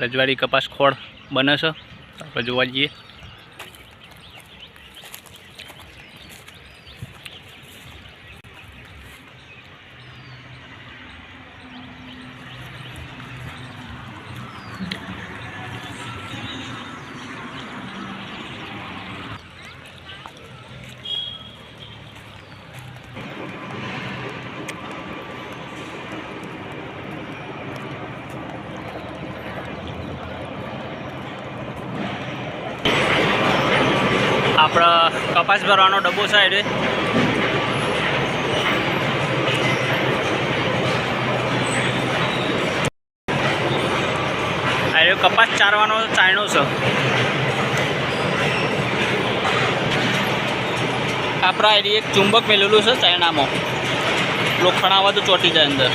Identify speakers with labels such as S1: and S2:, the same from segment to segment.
S1: રજવાડી કપાસ ખોળ બને છે. આપણે જોવા જઈએ. આપણા કપાસ ભરવાનો ડબ્બો છે એ. કપાસ ચારવાનો ચાયણો છે. આપણા એ એક ચુંબક મેલેલું છે ચાયણામાં લોખંડ આવા તો ચોટી જાય અંદર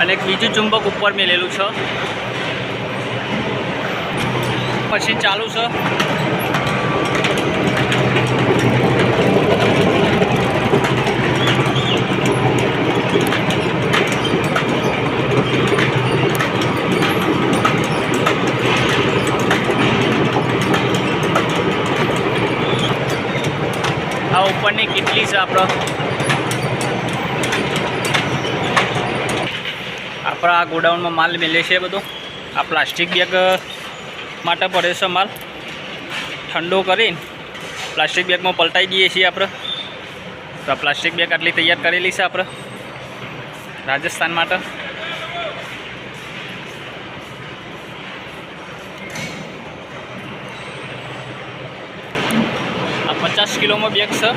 S1: અને એક બીજું ચુંબક ઉપર મેલેલું છે. મશીન ચાલુ છે. આ ઉપરની કેટલી છે આપણા. આપણા આ ગોડાઉનમાં માલ મેલે છે બધો. આ પ્લાસ્ટિક બેગ માટે પડે છે માલ. ઠંડો કરીને પ્લાસ્ટિક બેગમાં પલટાઈ દઈએ છીએ આપણે. તો આ પ્લાસ્ટિક બેગ આટલી તૈયાર કરેલી છે આપણે. રાજસ્થાન માટે. આ પચાસ કિલોમાં બેગ છે.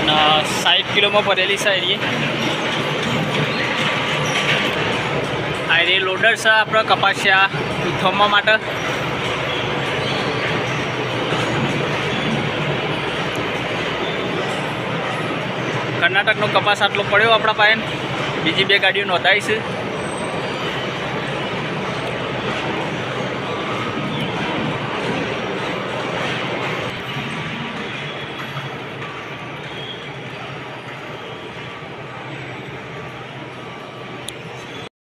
S1: અને સાઠ કિલોમાં ભરેલી છે એરી આ એ લોડર છે આપણે કપાસિયા. થમવા માટે. કર્ણાટકનો કપાસ આટલો પડ્યો આપણા પાસે બીજી બે ગાડીઓ નોંધાઈ છે.